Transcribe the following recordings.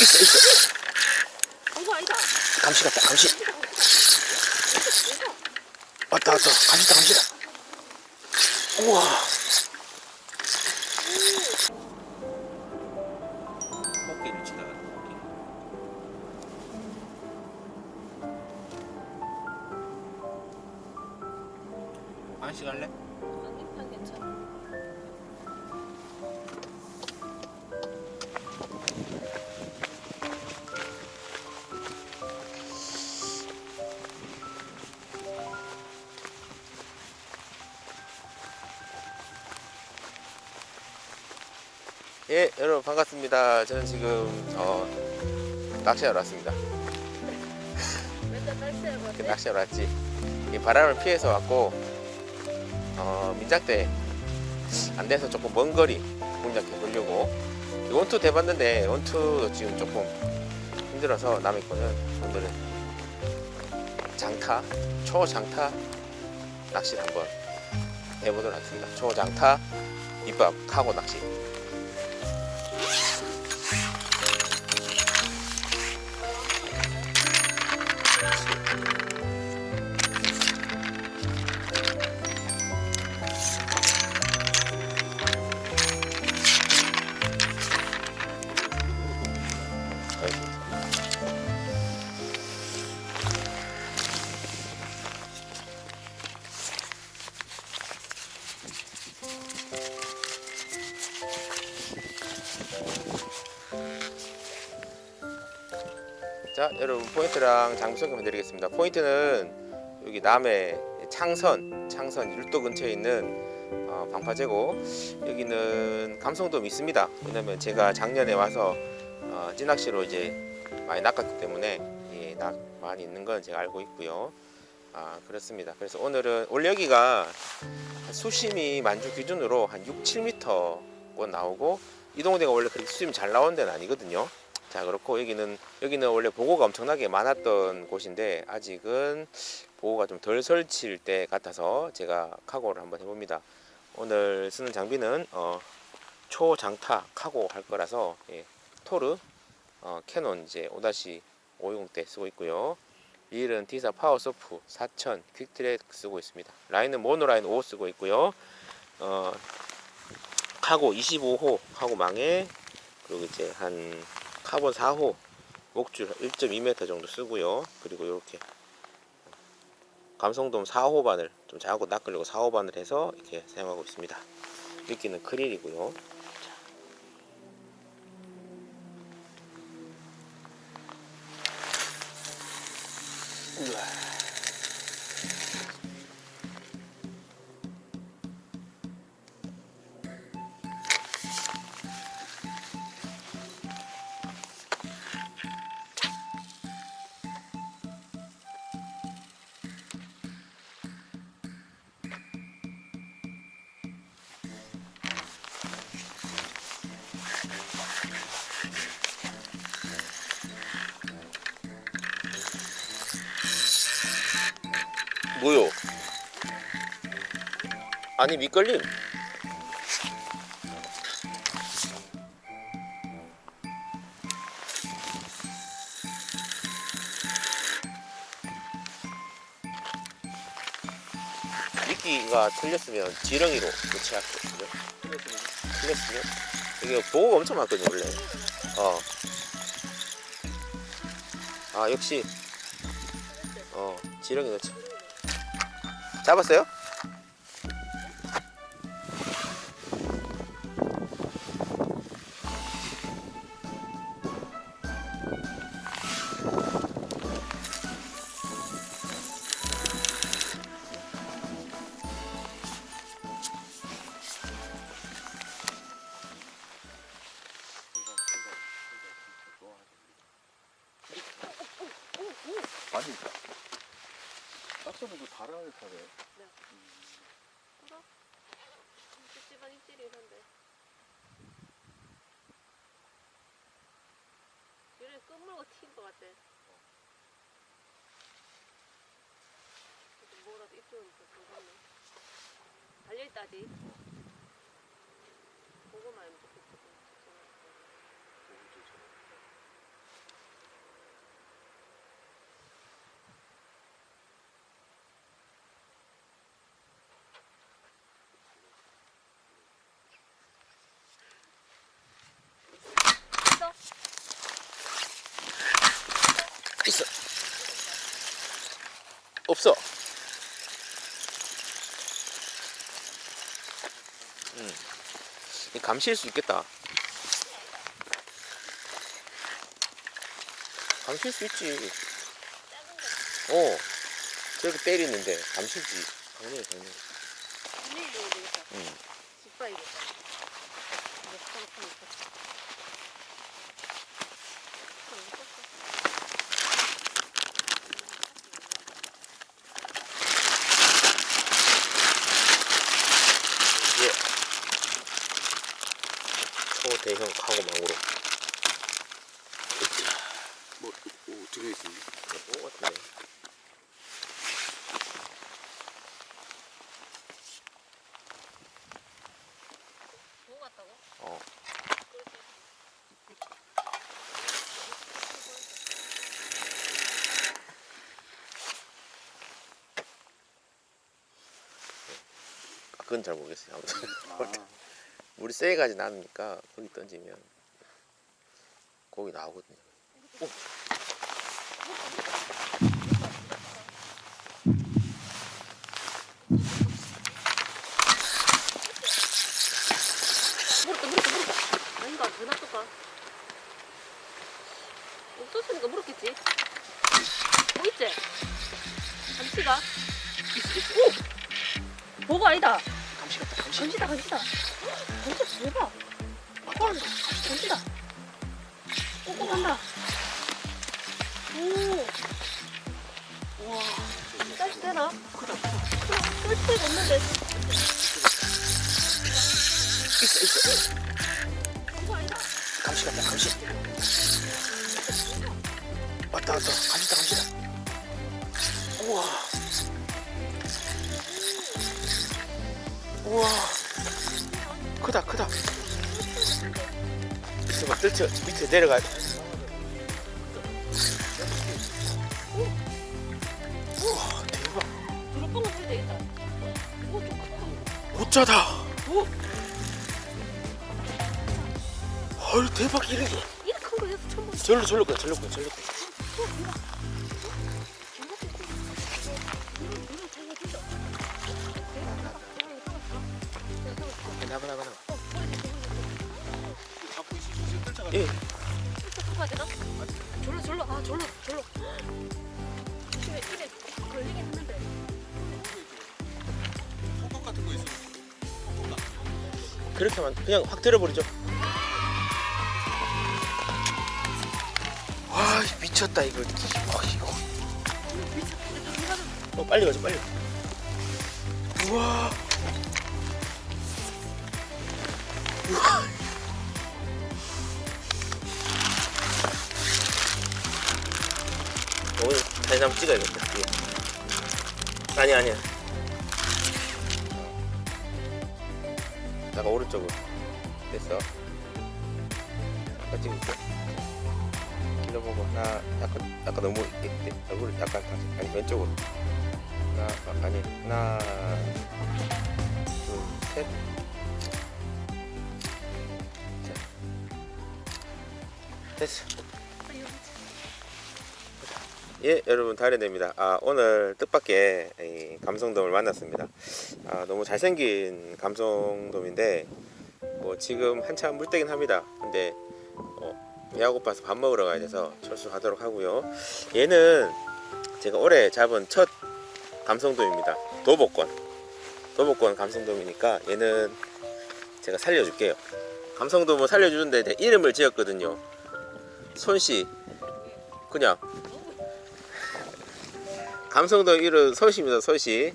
있어 있어 이거 아니다. 감시 같다 감시 왔다 왔다 감시다 감시다 우와 꽃게를 지나가는 꽃게. 한시 갈래? 아니, 난 괜찮아. 예 여러분 반갑습니다. 저는 지금 어, 낚시하러 왔습니다. 그. 낚시하러 왔지. 이 바람을 피해서 왔고 어, 민작대 안 돼서 조금 먼 거리 공략해 보려고. 이 원투 대봤는데 원투 지금 조금 힘들어서 남의 거는 오늘은 장타 초장타 낚시를 한번 해보도록 하겠습니다. 초장타 밑밥 카고 낚시 자 여러분 포인트랑 장비 소개해 드리겠습니다. 포인트는 여기 남해 창선 창선 율도 근처에 있는 어, 방파제고 여기는 감성돔이 있습니다. 왜냐면 제가 작년에 와서 어, 찌낚시로 이제 많이 낚았기 때문에 예, 낙 많이 있는 건 제가 알고 있고요. 아 그렇습니다. 그래서 오늘은 원래 여기가 수심이 만주 기준으로 한 6, 7m 곧 나오고 이동대가 원래 그렇게 수심이 잘 나오는 데는 아니거든요 자 그렇고 여기는 여기는 원래 보고가 엄청나게 많았던 곳인데 아직은 보고가 좀 덜 설칠 때 같아서 제가 카고를 한번 해봅니다. 오늘 쓰는 장비는 어, 초장타 카고 할 거라서 예, 토르 어, 캐논 이제 5-520대 쓰고 있고요. 릴은 디사 파워소프 4000 퀵트랙 쓰고 있습니다. 라인은 모노라인 5 쓰고 있고요. 어, 카고 25호 카고 망에 그리고 이제 한 카본 4호 목줄 1.2m 정도 쓰고요. 그리고 이렇게 감성돔 4호 바늘 좀 작고 낚으려고 4호 바늘 해서 이렇게 사용하고 있습니다. 미끼는 크릴이고요. 뭐요? 아니 밑걸림. 미끼가 틀렸으면 지렁이로 교체할게요. 틀렸으면? 이게 보호가 엄청 많거든요 원래. 어 아 역시. 어 지렁이 넣자 잡았어요? 아니. 딱서는 달아야 타네. 찝찝한 입질이 한데. 얘네 끝물고 튄 것 같아. 이렇게 뭐라도 입질은 좀 보겠네. 달려있다지. 보 없어. 음. 이 감시일 수 있겠다. 감시일 수 있지. 어. 저렇게 때리는데 감시지. 당연히 당연히. 분명히 넣어야 되겠다. 응. 집 봐야겠다. 이거 서로 좀 있어. 예. 초대형 카고망으로. 뭐 오, 어떻게 같은데. 뭐 같다고? 어. 아, 그건 잘 모르겠어요. 아무튼 아, 물이 세게 가진 않으니까 거기 던지면 거기 나오거든요. 물었다 물었다 물었다. 아닌가 더 놔둘까? 없었으니까 물었겠지. 뭐 있지? 감시가? 오! 보고 아니다. 감시 같다. 감시. 감시다 감시다. 감시다 대박. 헐 감시다. 꼼꼼한다. 오. 와. 사이즈 되나? 쏠 수가 없는데. 있어 있어. 그거 아니다. 감시 같다. 감시. 왔다 왔다. 감시다 감시다. 우와. 우와. 크다 크다. 있어봐 뜰채 밑에 내려가. 우와 대박. 드롭봉은 해도 되겠다. 오, 좀 크다. 오짜다. 오, 헐 대박 게. 이렇게 큰거 해서 처음 보지. 절로 절로 가 절로 가 절로 가. 있으시죠? 뜰차가 예. 졸로 졸로 아 졸로 졸로 입에 입에 걸리긴 했는데 콩깍 같은 거 있어요. 콩깍. 그렇게 하면 그냥 확 들어버리죠. 와 미쳤다 이거. 와 이거. 어 빨리 가자 빨리. 우와. 우와. 다시 한번 찍어야겠다. 예. 아니 아니야. 잠깐 오른쪽으로. 됐어. 아까 찍을게 길러보고 하나 약간 약간 너무 얼굴을 약간 다시 아니 왼쪽으로. 하나 아, 아니 하나 둘셋. 됐어 예 여러분 달해냅니다. 아 오늘 뜻밖의 이 감성돔을 만났습니다. 아 너무 잘생긴 감성돔인데 뭐 지금 한참 물때긴 합니다. 근데 어, 배가 고파서 밥 먹으러 가야 돼서 철수하도록 하고요. 얘는 제가 올해 잡은 첫 감성돔입니다. 도복권. 도복권 감성돔이니까 얘는 제가 살려줄게요. 감성돔을 살려주는데 내 이름을 지었거든요. 손씨. 그냥 감성도 이름 서시입니다 서시.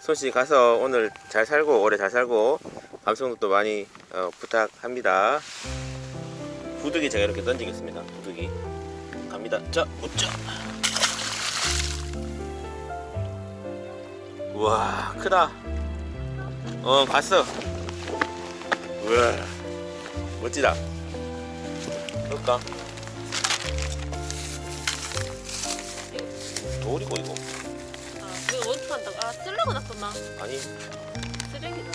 서시 가서 오늘 잘 살고 오래 잘 살고 감성도 또 많이 어, 부탁합니다. 부득이 제가 이렇게 던지겠습니다. 부득이 갑니다. 자 웃자 우와 크다. 어 갔어. 우와 멋지다. 그럴까 돌이고 이거 놨다. 아, 쓸려고 놨었나? 아니 쓰레기다.